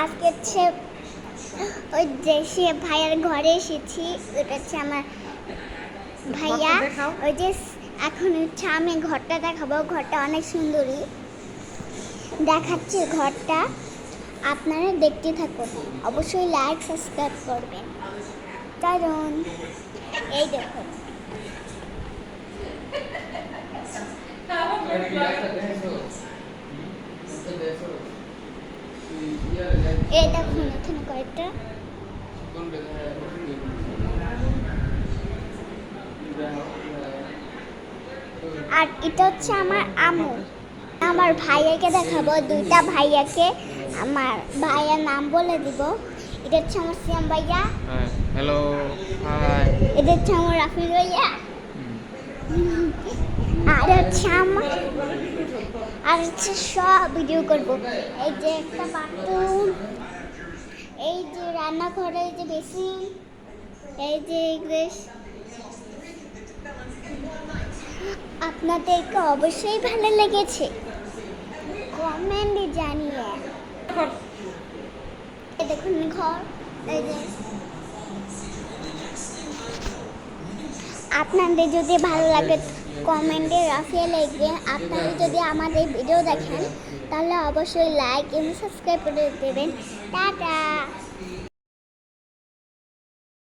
আজকে হচ্ছে ওই যে সে ভাইয়ার ঘরে এসেছি ওটা হচ্ছে আমার ভাইয়া। ওই যে এখন হচ্ছে আমি ঘরটা দেখাবো ঘরটা অনেক সুন্দরী। দেখাচ্ছি ঘরটা আপনারা দেখতে থাকুন। অবশ্যই লাইক সাবস্ক্রাইব করবেন। কারণ এই দেখুন এই দেখুন এখানে কয়েকটা। আর এটা হচ্ছে আমার আমু। আমার ভাইয়াকে দেখাবো দুইটা ভাইয়াকে। আমার ভাইয়ার নাম বলে দিব। এটা হচ্ছে আমার সিয়াম ভাইয়া। হ্যালো হাই এটা হচ্ছে আমার রাফিল ভাইয়া। আর হচ্ছে আমার আর হচ্ছে সব ভিডিও করব। এই যে একটা বাথরুম এই যে রান্নাঘরে যে বেসিন এই যে আপনাদেরকে অবশ্যই ভালো লেগেছে। কমেন্টে জানিয়ে। দেখুন ঘর এই যে। আপনাদের যদি ভালো লাগে কমেন্টে রাফিয়া লিখবেন আপনারা যদি আমাদের ভিডিও দেখেন, তাহলে অবশ্যই লাইক এবং সাবস্ক্রাইব করে দেবেন। টাটা!